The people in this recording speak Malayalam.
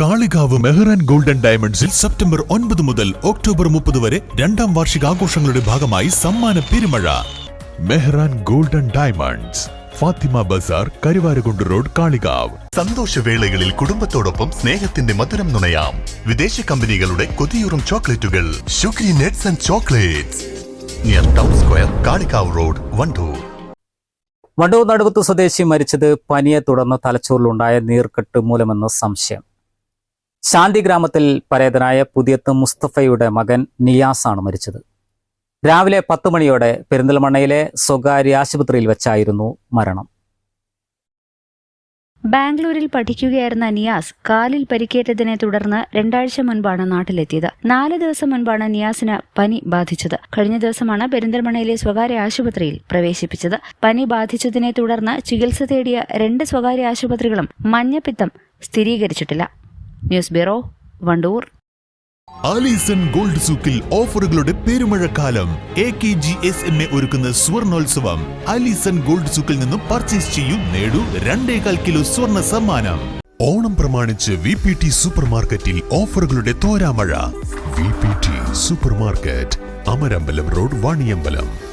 കാളികാവ് മെഹ്റാൻ ഗോൾഡൻ ഡയമണ്ട്സിൽ സെപ്റ്റംബർ ഒൻപത് മുതൽ ഒക്ടോബർ മുപ്പത് വരെ രണ്ടാം വാർഷിക ആഘോഷങ്ങളുടെ ഭാഗമായി സമ്മാന പെരുമഴ. Mehran golden diamonds Fathima bazaar Karuvarakundu road Kalikavu. സന്തോഷവേളകളിൽ കുടുംബത്തോടൊപ്പം സ്നേഹത്തിന്റെ മധുരം നുണയാം. വിദേശ കമ്പനികളുടെ കൊതിയൂറും ചോക്ലേറ്റുകൾ. Sugary nuts and chocolates. Near town square Kalikavu road Wandoor. Wandoor Naduvath സ്വദേശി മരിച്ചത് പനിയെ തുടർന്ന് തലച്ചോറിലുണ്ടായ നീർക്കെട്ട് മൂലമെന്ന് സംശയം. ശാന്തി ഗ്രാമത്തിൽ പരേതനായ പുതിയത്ത് മുസ്തഫയുടെ മകൻ നിയാസാണ് മരിച്ചത്. രാവിലെ പത്ത് മണിയോടെ പെരിന്തൽമണ്ണയിലെ സ്വകാര്യ ആശുപത്രിയിൽ വെച്ചായിരുന്നു മരണം. ബാംഗ്ലൂരിൽ പഠിക്കുകയായിരുന്ന നിയാസ് കാലിൽ പരിക്കേറ്റതിനെ തുടർന്ന് രണ്ടാഴ്ച മുൻപാണ് നാട്ടിലെത്തിയത്. നാല് ദിവസം മുൻപാണ് നിയാസിന് പനി ബാധിച്ചത്. കഴിഞ്ഞ ദിവസമാണ് പെരിന്തൽമണ്ണയിലെ സ്വകാര്യ ആശുപത്രിയിൽ പ്രവേശിപ്പിച്ചത്. പനി ബാധിച്ചതിനെ തുടർന്ന് ചികിത്സ തേടിയ രണ്ട് സ്വകാര്യ ആശുപത്രികളും മഞ്ഞപ്പിത്തം സ്ഥിരീകരിച്ചിട്ടില്ല. News bureau Wandoor. Alison gold സൂക്കിൽ ഓഫറുകളുടെ പെരുമഴക്കാലം. A K G S M A ഒരുക്കുന്ന സ്വർണോത്സവം. ആലീസൺ ഗോൾഡ് സൂക്കിൽ നിന്നും പർച്ചേസ് ചെയ്യൂ നേടൂ രണ്ടേകാൽ കിലോ സ്വർണ സമ്മാനം. ഓണം പ്രമാണിച്ച് വി പി ടി സൂപ്പർ മാർക്കറ്റിൽ ഓഫറുകളുടെ തോരാമഴ. V P T super market Amarambalam road Vaniyambalam.